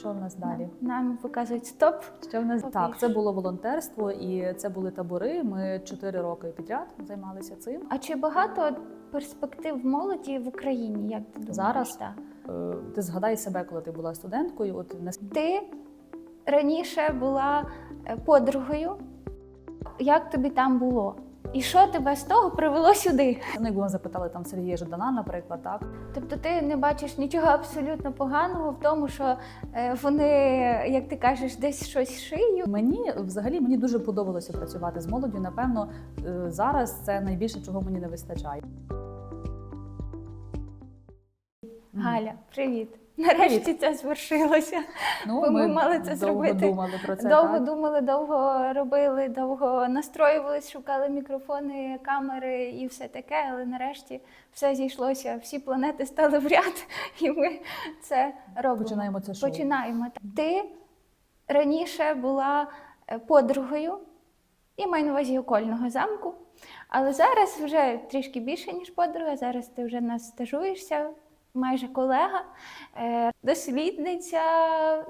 Що в нас далі? Нам показують стоп. Що в нас так? Це було волонтерство, і це були табори. Ми чотири роки підряд займалися цим. А чи багато перспектив молоді в Україні? Як ти думаєш? Зараз? Так. Е, Ти згадай себе, коли ти була студенткою. От Ти раніше була е, подругою. Як тобі там було? І що тебе з того привело сюди? ну, якби ми запитали там Сергія Жадана, наприклад, так Тобто ти не бачиш нічого абсолютно поганого в тому, що е, вони, як ти кажеш, десь щось шиють. мені взагалі мені дуже подобалося працювати з молоддю. Напевно, е, зараз це найбільше, чого мені не вистачає. Галя, привіт. Нарешті це звершилося. Ну, бо ми мали це довго зробити. думали про це. довго так? думали, довго робили, довго настроювались, шукали мікрофони, камери і все таке. Але нарешті все зійшлося. Всі планети стали в ряд, і ми це робимо. Починаємо це шоу. Починаємо. Ти раніше була е, подругою і маю на увазі окольного замку. Але зараз вже трішки більше, ніж подруга. Зараз ти вже нас стажуєшся, майже колега, е, дослідниця,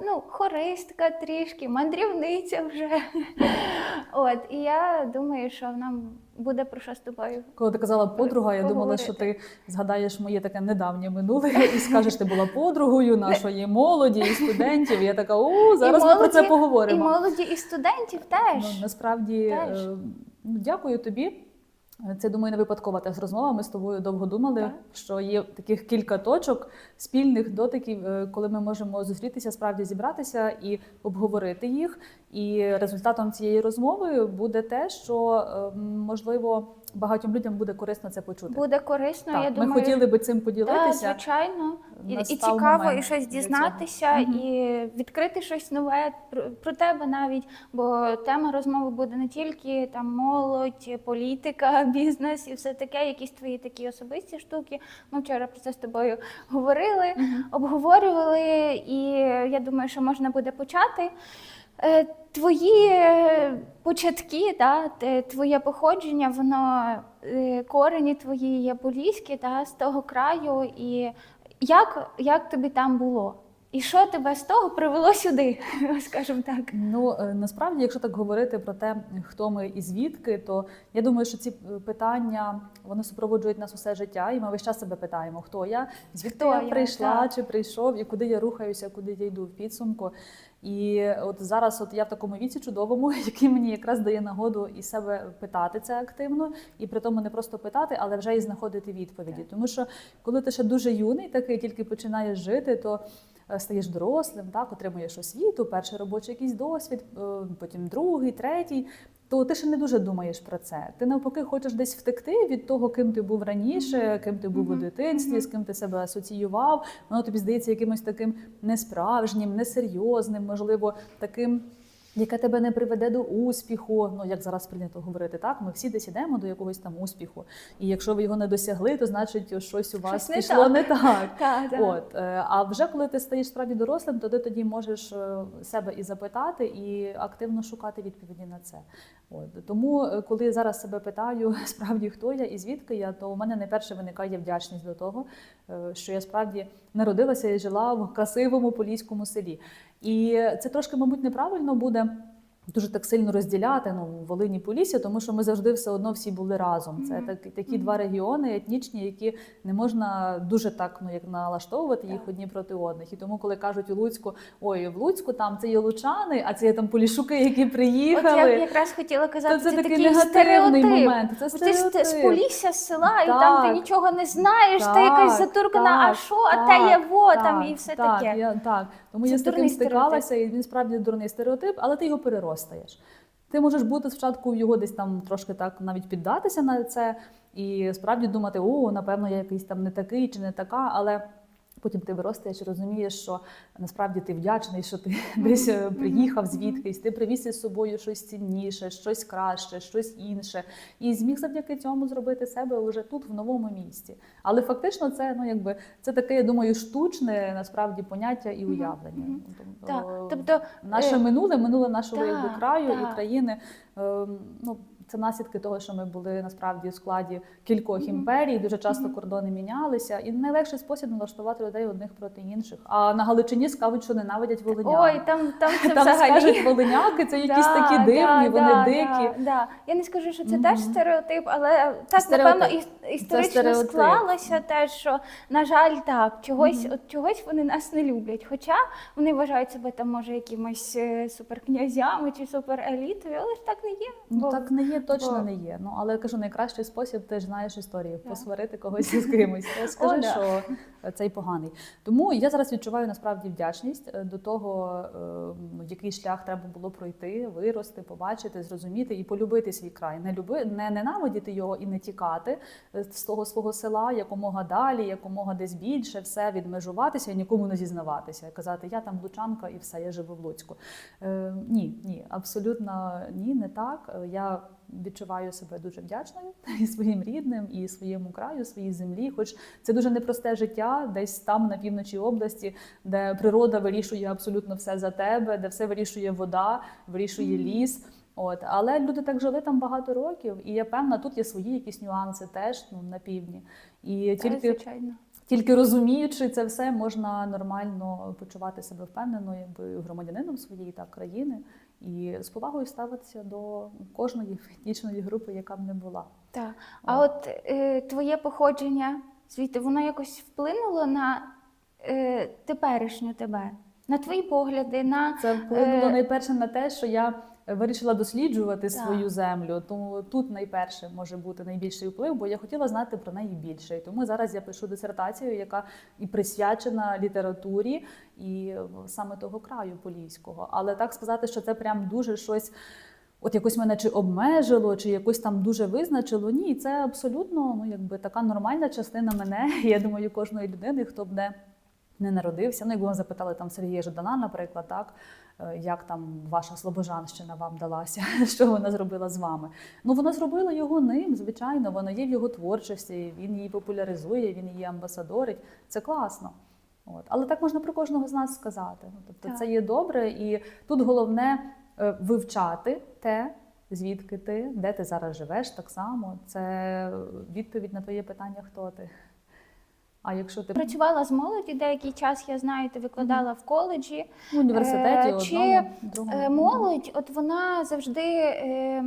ну, хористка трішки, мандрівниця вже. От, і я думаю, що нам буде про що з тобою. Коли ти казала подруга, я думала, що ти згадаєш моє таке недавнє минуле і скажеш, ти була подругою нашої молоді і студентів. Я така, о, зараз ми про це поговоримо. І молоді, і студентів теж. Ну, насправді, Теж. е, ну, дякую тобі. Це думаю, не випадкова теж розмова. Ми з тобою довго думали, Так. що є таких кілька точок спільних дотиків, е, коли ми можемо зустрітися, справді зібратися і обговорити їх. І результатом цієї розмови буде те, що е, можливо багатьом людям буде корисно це почути. Буде корисно, Так, я ми хотіли би цим Так, поділитися. звичайно. І, і цікаво, і щось дізнатися, і відкрити щось нове про, про тебе навіть. Бо тема розмови буде не тільки там молодь, політика, бізнес і все таке, якісь твої такі особисті штуки. Ми вчора про це з тобою говорили, обговорювали, і я думаю, що можна буде почати. Е, Твої е, початки, те- твоє походження, воно е, корені твої є поліські, да, з того краю. І як, як тобі там було? І що тебе з того привело сюди, скажімо так? Ну е, насправді, якщо так говорити про те, хто ми і звідки, то я думаю, що ці е, питання вони супроводжують нас усе життя, і ми весь час себе питаємо, хто я, звідки Хто я я, прийшла, так. чи прийшов, і куди я рухаюся, куди я йду в підсумку. І от зараз, от я в такому віці чудовому, який мені якраз дає нагоду і себе питати це активно, і при тому не просто питати, але вже і знаходити відповіді. Тому що коли ти ще дуже юний, такий тільки починаєш жити, то е, стаєш дорослим, так отримуєш освіту, перший робочий якийсь досвід, е, потім другий, третій. То ти ще не дуже думаєш про це. Ти навпаки хочеш десь втекти від того, ким ти був раніше, ким ти був у дитинстві, з ким ти себе асоціював. Воно тобі здається якимось таким несправжнім, несерйозним, можливо, таким. Яке тебе не приведе до успіху, ну як зараз прийнято говорити, так ми всі десь ідемо до якогось там успіху. І якщо ви його не досягли, то значить щось у вас не пішло так. не так. Так, так. От е, а вже коли ти стаєш справді дорослим, то ти тоді можеш е, себе і запитати, і активно шукати відповіді на це. От тому, е, коли я зараз себе питаю, справді хто я і звідки я, то у мене найперше виникає вдячність до того, що я справді народилася і жила в красивому поліському селі. І це трошки, мабуть, неправильно буде. Дуже так сильно розділяти ну Волині Полісся, тому що ми завжди все одно всі були разом. Це так, такі два регіони етнічні, які не можна дуже так ну як налаштовувати їх Так. одні проти одних. І тому, коли кажуть у Луцьку, ой, в Луцьку там це є лучани, а це є там полішуки, які От приїхали. я якраз хотіла казати, то це, такий такий негативний стереотип. момент. Це Бо Ти з, з Полісся з села, і там ти нічого не знаєш, ти якась затуркана, а так, що, а те є во так, там і все так, таке. Я, так. Тому Це я з таким стикалася, і він справді дурний стереотип, але ти його переростаєш. Ти можеш бути спочатку його десь там трошки так навіть піддатися на це, і справді думати, о, напевно, я якийсь там не такий чи не така, але. Потім ти виростаєш і розумієш, що насправді ти вдячний, що ти десь е, приїхав звідкись, ти привіз із собою щось цінніше, щось краще, щось інше, і зміг завдяки цьому зробити себе вже тут, в новому місці. Але фактично, це ну якби це таке, я думаю, штучне насправді поняття і уявлення. Тобто, тобто наше е, минуле, минуле нашого якби краю і країни. ем, Ну Це наслідки того, що ми були насправді в складі кількох імперій, дуже часто кордони мінялися, і найлегший спосіб налаштувати людей одних проти інших. А на Галичині скажуть, що ненавидять волинян. Ой, там, там це Там взагалі. скажуть волиняки, це якісь Да, такі дивні, да, вони да, дикі. Да, да. Я не скажу, що це Мгм. теж стереотип, але так Стереотип. напевно і- історично склалося теж, що на жаль, так чогось, от чогось вони нас не люблять. Хоча вони вважають себе там, може, якимось е, суперкнязями чи суперелітою, але ж так не є. Ну так не є, точно бо- не є. Ну але я кажу, найкращий спосіб, ти ж знаєш історію, посварити когось з кимось. Скажи, О, да. що цей поганий. Тому я зараз відчуваю насправді вдячність е, до того, е, який шлях треба було пройти, вирости, побачити, зрозуміти і полюбити свій край. Не люби, не ненавидіти його і не тікати е, з того свого села якомога далі, якомога десь більше, все відмежуватися і нікому не зізнаватися. Казати, я там лучанка і все, я живу в Луцьку. Е, ні, ні, абсолютно ні, не так. Я відчуваю себе дуже вдячною і своїм рідним, і своєму краю, своїй землі. Хоч це дуже непросте життя, десь там на півночі області, де природа вирішує абсолютно все за тебе, де все вирішує вода, вирішує ліс. От, але люди так жили там багато років, і я певна, тут є свої якісь нюанси теж ну, на півдні. І Та, тільки звичайно. тільки розуміючи це все, можна нормально почувати себе впевнено, якби громадянином своєї так, країни, і з повагою ставитися до кожної етнічної групи, яка б не була. Так. А от е, твоє походження звідти, воно якось вплинуло на е, теперішню тебе, на твої погляди, на Це вплинуло Е, найперше на те, що я вирішила досліджувати Так. свою землю. Тому тут найперше може бути найбільший вплив, бо я хотіла знати про неї більше. І тому зараз я пишу дисертацію, яка і присвячена літературі і саме того краю поліського. Але так сказати, що це прям дуже щось. От якось мене чи обмежило, чи якось там дуже визначило. Ні, це абсолютно ну, якби така нормальна частина мене. Я думаю, кожної людини, хто б не, не народився. Ну, якби вам запитали там Сергія Жадана, наприклад, так, е, як там ваша Слобожанщина вам далася, що вона зробила з вами. Ну, вона зробила його ним, звичайно, вона є в його творчості, він її популяризує, він її амбасадорить. Це класно. От. Але так можна про кожного з нас сказати. Ну, Тобто Так. це є добре, і тут головне е, вивчати те, звідки ти, де ти зараз живеш, так само. Це відповідь на твоє питання, хто ти. А якщо ти працювала з молоді деякий час, я знаю, ти викладала в коледжі. в університеті, Е, одному, чи, другому. Е, Молодь, от вона завжди е,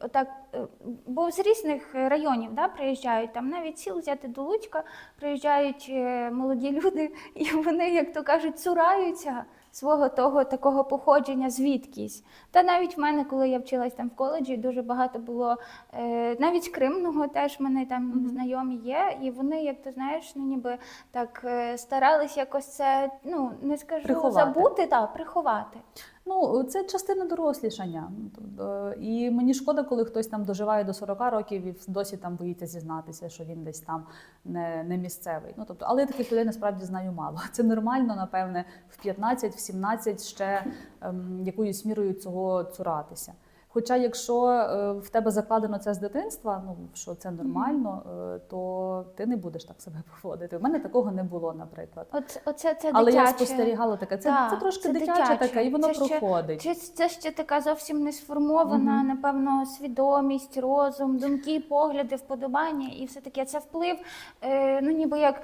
отак, е, бо з різних районів да, приїжджають, там навіть сіл взяти до Луцька, приїжджають молоді люди, і вони, як то кажуть, цураються свого того такого походження звідкись. Та навіть в мене, коли я вчилась там в коледжі, дуже багато було е, навіть Кримного теж в мене там Мгм. знайомі є, і вони, як ти знаєш, ну ніби так е, старались якось це, ну не скажу Приховати. забути, та приховати. Ну, це частина дорослішання. Тобто, І мені шкода, коли хтось там доживає до 40 років і досі там боїться зізнатися, що він десь там не, не місцевий. Ну, тобто, але я таких людей насправді знаю мало. Це нормально, напевне, в 15, в 17 ще ем, якоюсь мірою цього цуратися. Хоча, якщо е, в тебе закладено це з дитинства, ну що це нормально, е, то ти не будеш так себе поводити. У мене такого не було, наприклад. От, оце це Але дитяче. я спостерігала таке. Це, Так, це трошки це дитяче, дитяче. таке, і воно Це проходить. Чи це ще така зовсім не сформована, Мгм. напевно, свідомість, розум, думки, погляди, вподобання, і все таке. Це вплив, е, ну ніби як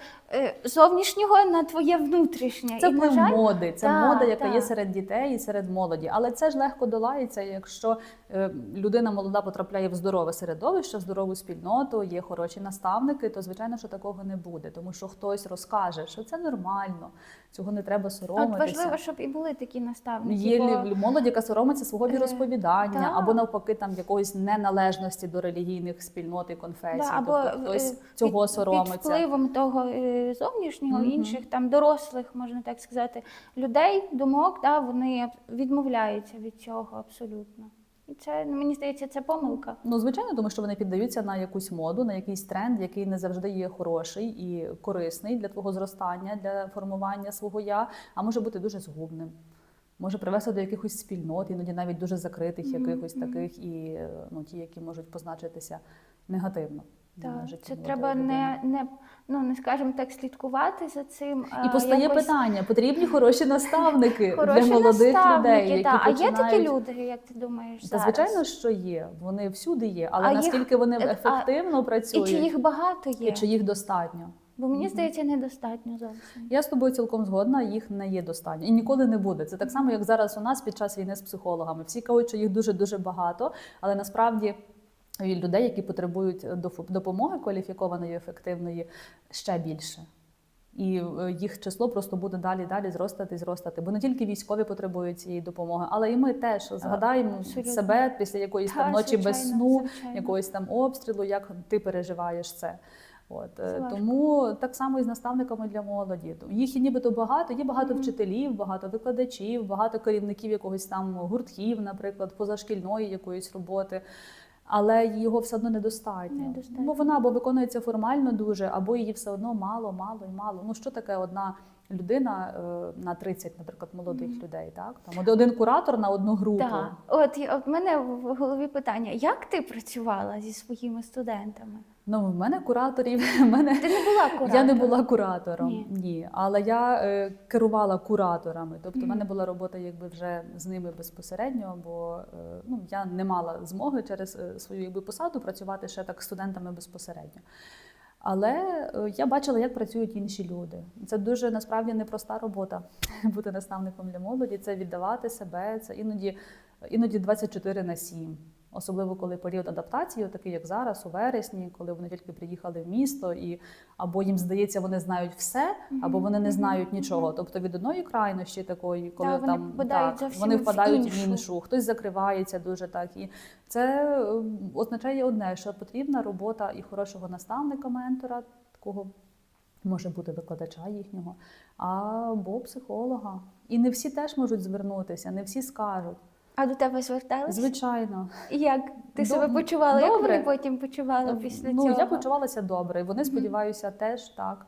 зовнішнього на твоє внутрішнє. Це і, вплив жаль, моди, це Так, мода, яка є серед дітей і серед молоді. Але це ж легко долається, якщо людина молода потрапляє в здорове середовище, в здорову спільноту, є хороші наставники, то звичайно, що такого не буде, тому що хтось розкаже, що це нормально, цього не треба От важливо, щоб і були такі наставники. Є бо... молодь, яка соромиться свого Е, віросповідання, так. або навпаки, там якоїсь неналежності до релігійних спільнот і конфесій. Да, або тобто хтось е, цього під, соромиться. Під впливом того е, зовнішнього, Мгм. інших там дорослих, можна так сказати, людей, думок, да, вони відмовляються від цього абсолютно. І це, мені здається, це помилка. Ну, звичайно, тому що вони піддаються на якусь моду, на якийсь тренд, який не завжди є хороший і корисний для твого зростання, для формування свого я, а може бути дуже згубним. Може привести до якихось спільнот, іноді навіть дуже закритих, якихось якихось мгм. таких, і ну, ті, які можуть позначитися негативно. Так, це треба не, не, ну, не скажімо так, слідкувати за цим. І постає якось питання: потрібні хороші наставники Хороші для молодих наставники, людей, які та. А є такі люди, як ти думаєш, Та зараз? звичайно, що є. Вони всюди є, але А їх- наскільки вони е, а- ефективно І працюють, чи їх багато є? і чи їх достатньо. Бо мені здається, недостатньо зовсім. Я з тобою цілком згодна, їх не є достатньо і ніколи не буде. Це так само, як зараз у нас під час війни з психологами. Всі кажуть, що їх дуже дуже багато, але насправді і людей, які потребують доф- допомоги кваліфікованої, ефективної, ще більше. І е, їх число просто буде далі далі зростати зростати. Бо не тільки військові потребують цієї допомоги, але і ми теж згадаємо абсолютно. себе після якоїсь там Та, ночі без сну, звичайно. якогось там обстрілу, як ти переживаєш це. От Це е, важко. тому так само і з наставниками для молоді. Їх і нібито багато. Є багато Мгм. вчителів, багато викладачів, багато керівників якогось там гуртків, наприклад, позашкільної якоїсь роботи. Але його все одно недостатньо. Недостатньо. Бо вона або виконується формально дуже, або її все одно мало, мало і мало. Ну що таке одна людина е, на 30, наприклад, молодих Мгм. людей? Так там один- куратор на одну групу. Так. От в мене в голові питання: як ти працювала зі своїми студентами? Ну, в мене кураторів, в мене Ти не була куратором? Я не була куратором, Ні. ні. Але я е, керувала кураторами. Тобто, в мене була робота якби вже з ними безпосередньо, бо е, ну, я не мала змоги через е, свою якби, посаду працювати ще так з студентами безпосередньо. Але е, я бачила, як працюють інші люди. Це дуже насправді непроста робота бути наставником для молоді. Це віддавати себе, це іноді, іноді 24 на 7. Особливо коли період адаптації, такий як зараз, у вересні, коли вони тільки приїхали в місто, і або їм здається, вони знають все, або вони не знають нічого. Тобто від одної крайнощі такої, коли Так, вони впадають так, вони впадають в іншу. іншу, хтось закривається дуже так. І це е, означає одне, що потрібна робота і хорошого наставника, ментора, такого може бути викладача їхнього, або психолога. І не всі теж можуть звернутися, не всі скажуть. А до тебе зверталися? Звичайно. Як ти Доб- себе почувала? Як вони потім почували після ну, цього? я почувалася добре. і Вони, сподіваюся, теж так,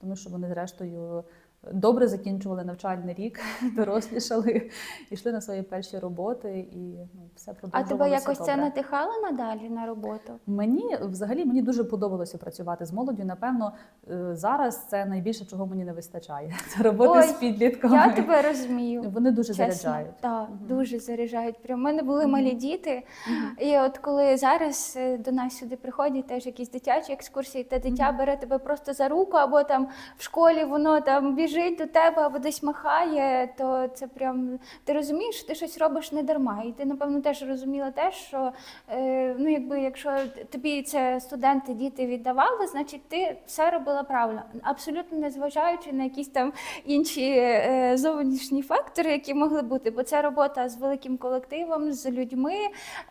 тому що вони, зрештою, добре закінчували навчальний рік, дорослішали, йшли на свої перші роботи і ну, все А тебе якось це добре. надихало надалі на роботу? Мені взагалі мені дуже подобалося працювати з молоддю. Напевно, е, зараз це найбільше, чого мені не вистачає. Це роботи Ой, з підлітками. Я тебе розумію. Вони дуже Чесно, заряджають. Так, Мгм. дуже заряджають. Прям в мене були малі діти, Мгм. і от коли зараз е, до нас сюди приходять теж якісь дитячі екскурсії, те дитя бере тебе просто за руку, або там в школі воно там біжить до тебе, або десь махає, то це прям ти розумієш, що ти щось робиш не дарма. І ти, напевно, теж розуміла те, що е, ну, якби якщо тобі це студенти, діти віддавали, значить ти все робила правильно, абсолютно не зважаючи на якісь там інші е, зовнішні фактори, які могли бути, бо це робота з великим колективом, з людьми,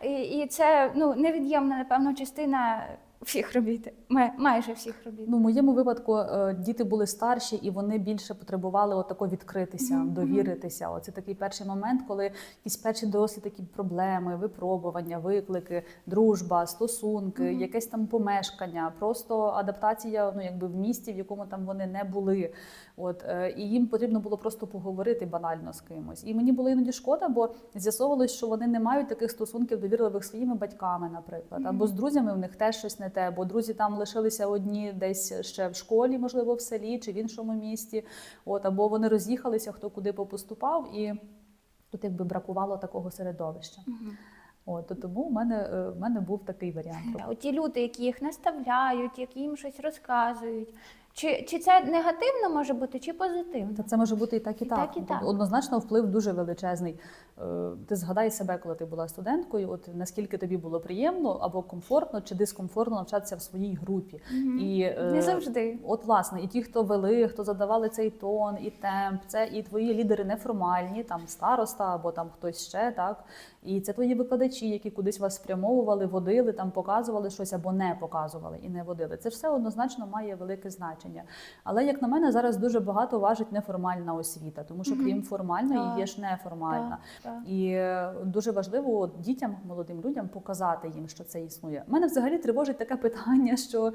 і, і це ну невід'ємна, напевно, частина всіх робіт, май- майже всіх робіт. Ну, в моєму випадку е, діти були старші і вони більше потребували отако відкритися, Мгм, довіритися. Оце такий перший момент, коли якісь перші дорослі такі проблеми, випробування, виклики, дружба, стосунки, Мгм. якесь там помешкання, просто адаптація, ну якби в місті, в якому там вони не були. От е, і їм потрібно було просто поговорити банально з кимось. І мені було іноді шкода, бо з'ясовувалось, що вони не мають таких стосунків довірливих своїми батьками, наприклад, або з друзями в них теж щось не те, бо друзі там лишилися одні десь ще в школі, можливо, в селі чи в іншому місті. От або вони роз'їхалися, хто куди попоступав, і тут якби бракувало такого середовища. От то тому в мене е, в мене був такий варіант. Та, Ті люди, які їх наставляють, які їм щось розказують. Чи, чи це негативно може бути, чи позитивно? Та це може бути і так, і, І так. так, і так. Однозначно, вплив дуже величезний. Е, Ти згадай себе, коли ти була студенткою, от наскільки тобі було приємно або комфортно чи дискомфортно навчатися в своїй групі. Мгм. І, е, Не завжди. От, власне, і ті, хто вели, хто задавали цей тон і темп, це і твої лідери неформальні, там староста або там хтось ще, так. І це твої викладачі, які кудись вас спрямовували, водили, там показували щось або не показували і не водили. Це все однозначно має велике значення. Але як на мене, зараз дуже багато важить неформальна освіта, тому що крім формальної є ж неформальна. Так. І е, дуже важливо от дітям, молодим людям показати їм, що це існує. Мене взагалі тривожить таке питання, що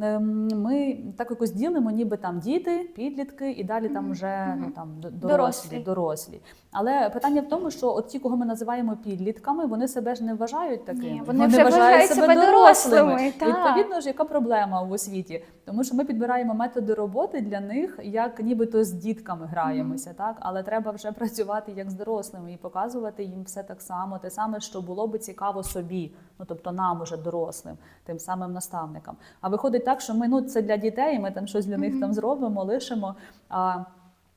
ем, ми так якось ділимо, ніби там діти, підлітки, і далі там вже ну там Дорослі. дорослі, дорослі. Але питання в тому, що от ті, кого ми називаємо підлітками, вони себе ж не вважають такими. Ні, вони вже вважають себе дорослими, так. Відповідно ж, яка проблема в освіті? Тому що ми підбираємо методи роботи для них, як нібито з дітками граємося, так але треба вже працювати як з дорослими і показувати їм все так само, те саме, що було би цікаво собі, ну тобто нам уже дорослим, тим самим наставникам. А виходить так, що ми ну це для дітей, ми там щось для них там зробимо, лишимо. А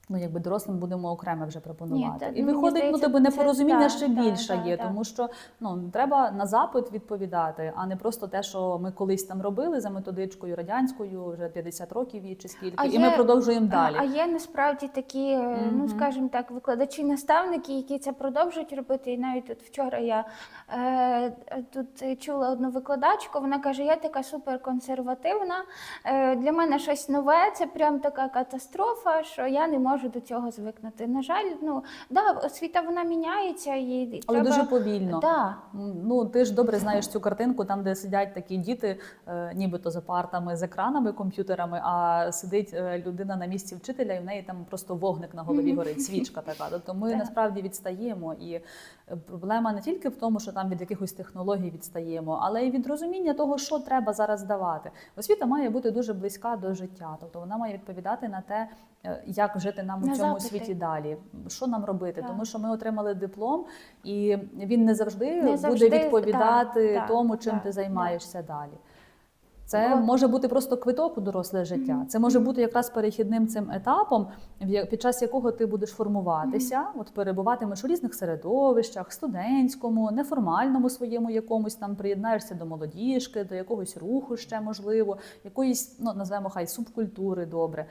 Ну, якби дорослим будемо окремо вже пропонувати. та, і виходить, здається, ну тебе непорозуміння ще так, більше так, є, так. тому що ну треба на запит відповідати, а не просто те, що ми колись там робили за методичкою радянською, вже 50 років їй чи скільки, А і є- ми продовжуємо далі. А, є насправді такі, е, ну скажімо так, викладачі-наставники, які це продовжують робити. І навіть от вчора я е, тут чула одну викладачку. Вона каже: я така суперконсервативна. Е, для мене щось нове, це прям така катастрофа, що я не можу до цього звикнути. На жаль, ну да, освіта вона міняється і, Але треба... дуже повільно. Да. Ну, ти ж добре знаєш цю картинку, там, де сидять такі діти, е, нібито за партами з екранами, комп'ютерами, а сидить е, людина на місці вчителя, і в неї там просто вогник на голові горить, свічка така. Тобто ми насправді відстаємо. І е, проблема не тільки в тому, що там від якихось технологій відстаємо, але й від розуміння того, що треба зараз давати. Освіта має бути дуже близька до життя, тобто вона має відповідати на те, як жити нам На у цьому запити. світі далі, що нам робити, Так. тому що ми отримали диплом, і він не завжди, Не завжди, буде відповідати так, так, тому, чим так, ти так. займаєшся далі. Це Бо- може бути просто квиток у доросле життя. Мгм. Це може бути якраз перехідним цим етапом, під час якого ти будеш формуватися, от перебуватимеш у різних середовищах, студентському, неформальному своєму якомусь там приєднаєшся до молодіжки, до якогось руху ще можливо, якоїсь, ну назвемо хай субкультури добре.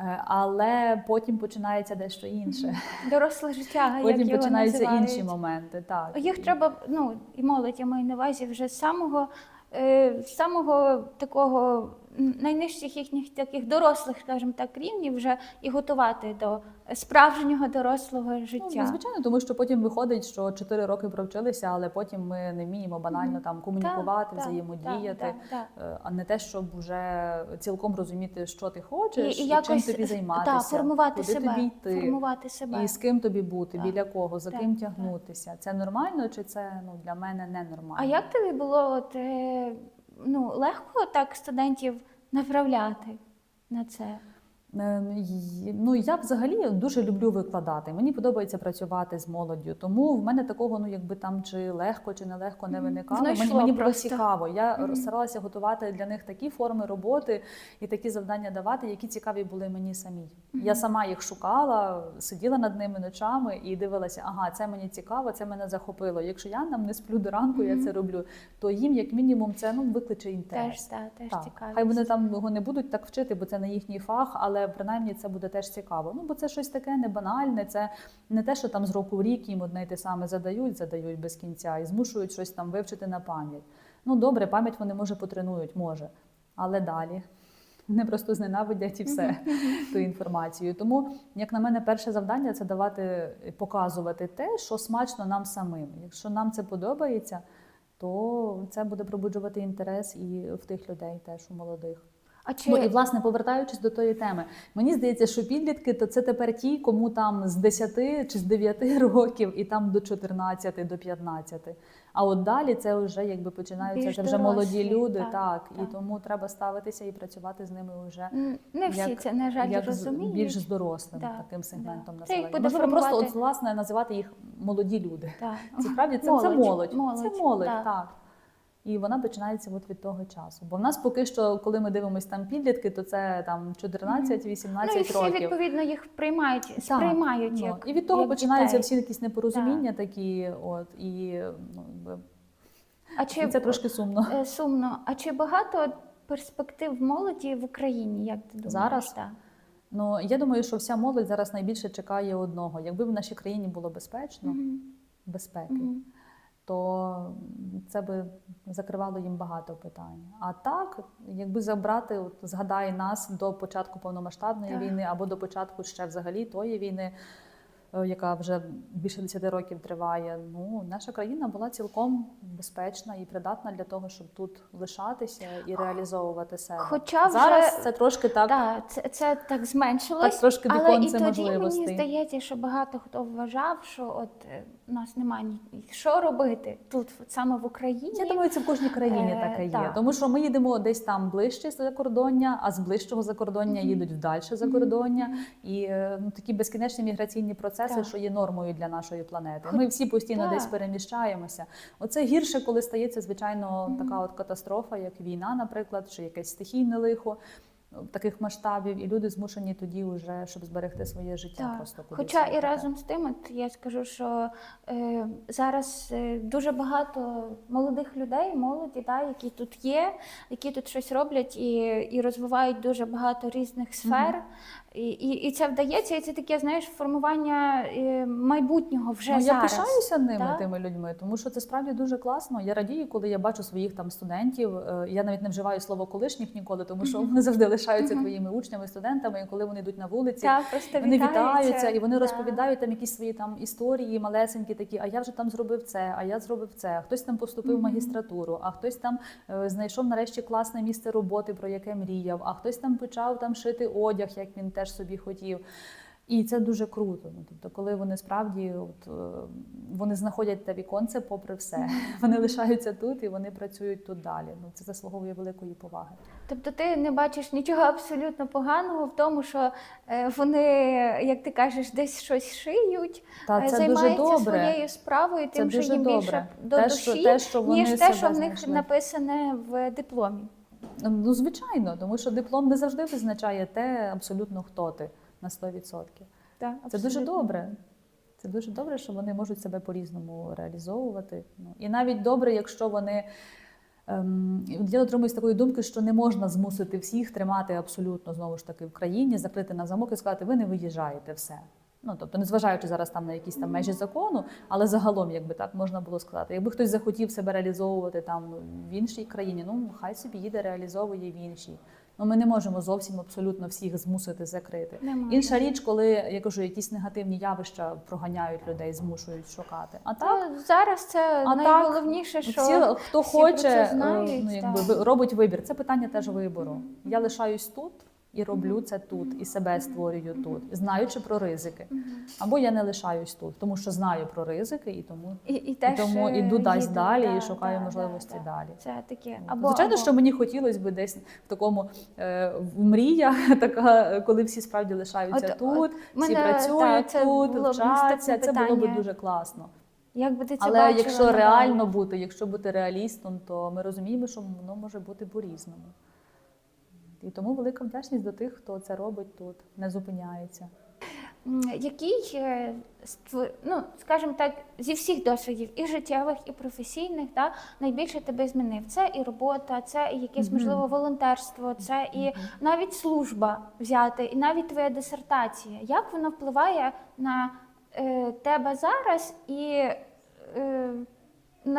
Е, Але потім починається дещо інше. Доросле життя, Потім як починаються його інші моменти. Так Їх треба, ну і молодь я маю на увазі вже з самого, е, з самого такого найнижчих їхніх таких дорослих, скажімо так, рівнів вже і готувати до справжнього дорослого життя. Ну, звичайно, тому що потім виходить, що 4 роки провчилися, але потім ми не вміємо банально там комунікувати, Так, так, взаємодіяти, так, так, так. е, а не те, щоб вже цілком розуміти, що ти хочеш, І, і, якось чим тобі займатися, та, формувати куди себе, тобі йти, формувати себе. і з ким тобі бути, Так. біля кого, за Так, ким так. тягнутися. Це нормально чи це ну для мене ненормально? А як тобі було от, е, ну, легко так студентів направляти на це? Й- Ну я взагалі дуже люблю викладати. Мені подобається працювати з молоддю. Тому в мене такого, ну якби там чи легко, чи нелегко не виникало. Воно Мені, мені було цікаво. Я Мгм. старалася готувати для них такі форми роботи і такі завдання давати, які цікаві були мені самій. Мгм. Я сама їх шукала, сиділа над ними ночами і дивилася, ага, це мені цікаво, це мене захопило. Якщо я нам не сплю до ранку, я це роблю, то їм, як мінімум, це ну викличе інтерес. Теж, та, теж Так. цікавість. Хай вони там його не будуть так вчити, бо це не їхній фах, але принаймні це буде теж цікаво. Ну бо це щось таке не банальне, це не те, що там з року в рік їм одне й те саме задають, задають без кінця і змушують щось там вивчити на пам'ять. Ну добре, пам'ять вони може потренують, може, але далі. Вони просто зненавидять і все ту інформацію. Тому, як на мене, перше завдання це давати, показувати те, що смачно нам самим. Якщо нам це подобається, то це буде пробуджувати інтерес і в тих людей, теж у молодих. А чи Ну і власне повертаючись до тої теми, мені здається, що підлітки то це тепер ті, кому там з 10 чи з 9 років, і там до 14, до 15. А от далі це вже якби починаються Більш це вже молоді люди, так, так, і тому треба ставитися і працювати з ними вже не всі як- це, на жаль, як з- розуміють? більш з дорослим Да, таким сегментом да. Населення. буде Можливо, просто от, власне називати їх молоді люди. Так. Це справді це Молодь, це молодь. молодь, Це молодь, да. так. І вона починається от від того часу. Бо в нас поки що, коли ми дивимося там підлітки, то це там 14-18 Ну і всі років. відповідно їх приймають, Так, сприймають ну, як і від того як починаються дітей. всі якісь непорозуміння такі, от і ну, якби, А чи це трошки сумно. е, сумно? А чи багато перспектив молоді в Україні? Як ти думаєш? Зараз? Так. Ну я думаю, що вся молодь зараз найбільше чекає одного. Якби в нашій країні було безпечно, Мгм. безпеки. Мгм. То це би закривало їм багато питань. А так, якби забрати, от, згадай нас до початку повномасштабної Так. війни або до початку ще взагалі тої війни, яка вже більше 10 років триває. Ну, наша країна була цілком безпечна і придатна для того, щоб тут лишатися і реалізовувати себе. Хоча вже- зараз це трошки так. Так, це, це так зменшилось. Так, трошки але і тоді можливостей. мені здається, що багато хто вважав, що от е, у нас немає що робити тут, саме в Україні. Я думаю, це в кожній країні Е, таке є. Тому що ми їдемо десь там ближче закордоння, а з ближчого закордоння їдуть вдальше закордоння. І е, ну, такі безкінечні міграційні процеси, Так. що є нормою для нашої планети. Ми всі постійно так. десь переміщаємося. Оце гірше, коли стається, звичайно, така от катастрофа, як війна, наприклад, чи якесь стихійне лихо. ну, Таких масштабів, і люди змушені тоді, вже, щоб зберегти своє життя, Так. просто кудись Хоча і разом з тим, от я скажу, що е, зараз е, дуже багато молодих людей, молоді, да, які тут є, які тут щось роблять і, і розвивають дуже багато різних сфер. І, і, і це вдається, і це таке, знаєш, формування е, майбутнього вже ну, я пишаюся ними, Так. тими людьми, тому що це справді дуже класно. Я радію, коли я бачу своїх там студентів. Е, Я навіть не вживаю слово колишніх ніколи, тому що вони завжди лишаються твоїми учнями, студентами. І коли вони йдуть на вулиці, Так, вони вітаються, і вони да. розповідають там якісь свої там історії малесенькі, такі. А я вже там зробив це, а я зробив це. Хтось там поступив в магістратуру, а хтось там е, знайшов нарешті класне місце роботи, про яке мріяв, а хтось там почав там шити одяг, як він теж собі хотів. І це дуже круто. Ну, тобто, коли вони справді от, е, вони знаходять те віконце попри все. Вони лишаються тут і вони працюють тут далі. Ну це заслуговує великої поваги. Тобто ти не бачиш нічого абсолютно поганого в тому, що е, вони, як ти кажеш, десь щось шиють, Та е, це дуже займаються добре. своєю справою, Це тим, що їм добре. більше до те, душі, що, те, що вони ніж те, що в них знайшли. написане в дипломі. Ну, звичайно, тому що диплом не завжди визначає те, абсолютно хто ти на 100%. Так, Це дуже абсолютно. добре. Це дуже добре, що вони можуть себе по-різному реалізовувати. Ну, і навіть добре, якщо вони. Ем, я дотримуюсь такої думки, що не можна змусити всіх тримати абсолютно знову ж таки в країні, закрити на замок і сказати, ви не виїжджаєте все. Ну тобто, незважаючи зараз там на якісь там межі закону, але загалом, якби так можна було сказати, якби хтось захотів себе реалізовувати там ну, в іншій країні, ну хай собі їде, реалізовує в іншій. Ну ми не можемо зовсім абсолютно всіх змусити закрити. Немає. Інша річ, коли я кажу, якісь негативні явища проганяють людей, змушують шукати. А так Ну, зараз це А найголовніше, що всі, хто всі хоче, е, знають, ну, якби, так. робить вибір. Це питання теж вибору. Я лишаюсь тут і роблю це тут, і себе створюю тут, знаючи про ризики. Або я не лишаюсь тут, тому що знаю про ризики, і тому, і, і і тому іду їду. далі Да, і шукаю да, можливості да. далі. Це таке. Або, Звичайно, або. що мені хотілося б десь в такому е, в мрія, така, коли всі справді лишаються От- тут, от всі мене, працюють та, тут, було вчаться. Це було б дуже класно. Як би ти це Але бачила якщо реально бути, якщо бути реалістом, то ми розуміємо, що воно може бути по-різному. І тому велика вдячність до тих, хто це робить тут, не зупиняється. Який, е, ну, скажімо так, зі всіх досвідів, і життєвих, і професійних, да, найбільше тебе змінив? Це і робота, це і якесь, можливо, волонтерство, це і навіть служба взяти, і навіть твоя дисертація. Як вона впливає на е, тебе зараз і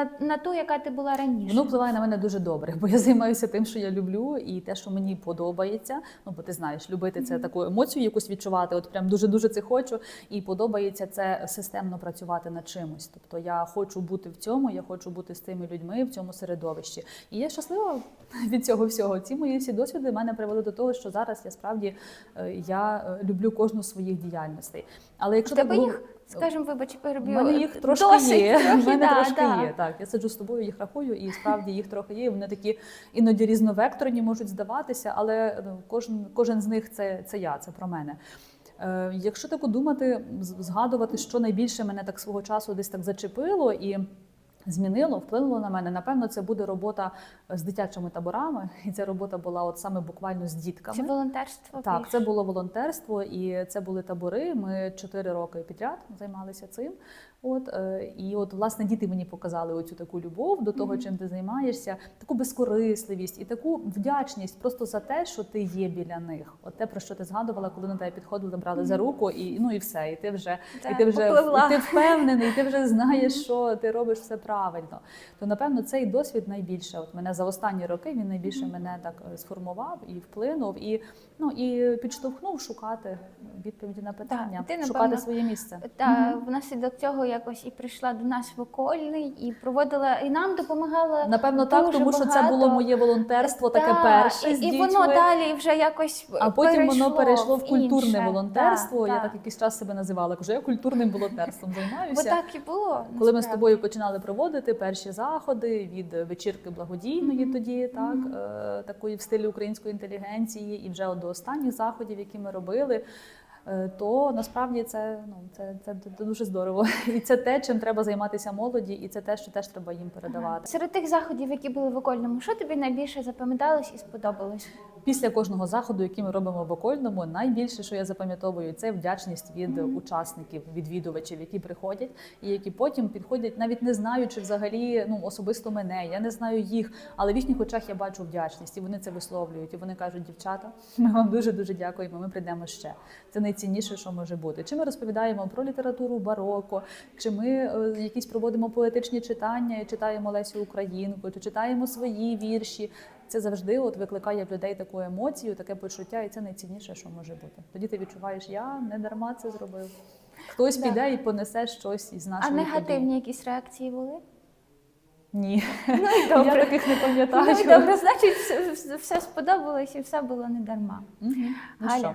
на, на ту, яка ти була раніше? Воно впливає на мене дуже добре, бо я займаюся тим, що я люблю, і те, що мені подобається. Ну, бо ти знаєш, любити це таку емоцію якусь відчувати. От прям дуже дуже це хочу. І подобається це системно працювати над чимось. Тобто я хочу бути в цьому, я хочу бути з тими людьми в цьому середовищі. І я щаслива від цього всього. Ці мої всі досвіди мене привели до того, що зараз я справді е, я е, люблю кожну з своїх діяльностей. Але якщо тебе так їх, скажімо, вибач, У переб'ю. мене їх трошки досить, є. трохи, У мене да, трошки да. є. Так, я сиджу з тобою, їх рахую, і справді їх трохи є. Вони такі іноді різновекторні можуть здаватися, але ну, кожен, кожен з них це, це я, це про мене. Е, якщо так думати, згадувати, що найбільше мене так свого часу десь так зачепило і. Змінило, вплинуло на мене. Напевно, це буде робота з дитячими таборами, і ця робота була от саме буквально з дітками. Це волонтерство. Так, більше. це було волонтерство, і це були табори. Ми чотири роки підряд займалися цим. От е, і от власне діти мені показали оцю таку любов до того, чим ти займаєшся, таку безкорисливість і таку вдячність просто за те, що ти є біля них. От те, про що ти згадувала, коли на тебе підходили, брали за руку, і ну і все, і ти вже і ти вже попливла. і ти впевнений, і ти вже знаєш, що ти робиш все неправильно. То напевно цей досвід найбільше. От мене за останні роки він найбільше мене так е, сформував і вплинув, і ну і підштовхнув шукати відповіді на питання, ти, шукати напевно, своє місце. Та внаслідок цього якось і прийшла до нас в окольний, і проводила, і нам допомагала. Напевно, так, дуже тому що це було моє волонтерство, таке перше і, з і дітьми. воно далі вже якось А потім перейшло воно перейшло в культурне інше. волонтерство. Та, Я та. так якийсь час себе називала. Кажу, я культурним волонтерством Бо так і було. Коли ми з тобою починали проводити перші заходи від вечірки благодійної, тоді так е, такої в стилі української інтелігенції, і вже до останніх заходів, які ми робили. Е, То насправді це ну це, це, це дуже здорово, і це те, чим треба займатися молоді, і це те, що теж треба їм передавати. Серед тих заходів, які були в окольному, що тобі найбільше запам'яталось і сподобалось? Після кожного заходу, який ми робимо в окольному, найбільше, що я запам'ятовую, це вдячність від учасників, відвідувачів, які приходять, і які потім підходять, навіть не знаючи взагалі ну особисто мене. Я не знаю їх, але в їхніх очах я бачу вдячність, і вони це висловлюють. І вони кажуть, дівчата, ми вам дуже дуже дякуємо. Ми прийдемо ще. Це найцінніше, що може бути. Чи ми розповідаємо про літературу бароко, чи ми е, якісь проводимо поетичні читання і читаємо Лесю Українку, чи читаємо свої вірші. Це завжди от викликає в людей таку емоцію, таке почуття, і це найцінніше, що може бути. Тоді ти відчуваєш, я не дарма це зробив. Хтось Да. піде і понесе щось із А негативні події. якісь реакції були? Ні, Ну, я добре. таких не пам'ятаю. Ну, добре, значить, все, сподобалось і все було не дарма. Мгм. Ну Галя, що,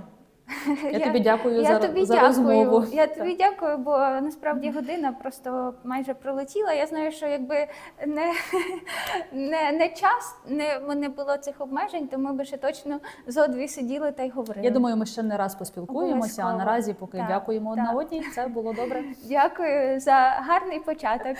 я тобі дякую я за, тобі за дякую. розмову. Я Так. тобі дякую, бо насправді година просто майже пролетіла. Я знаю, що якби не, не, не час, не, не було цих обмежень, то ми би ще точно зо дві сиділи та й говорили. Я думаю, ми ще не раз поспілкуємося, а наразі, поки Так, дякуємо одна одній, це було добре. Дякую за гарний початок.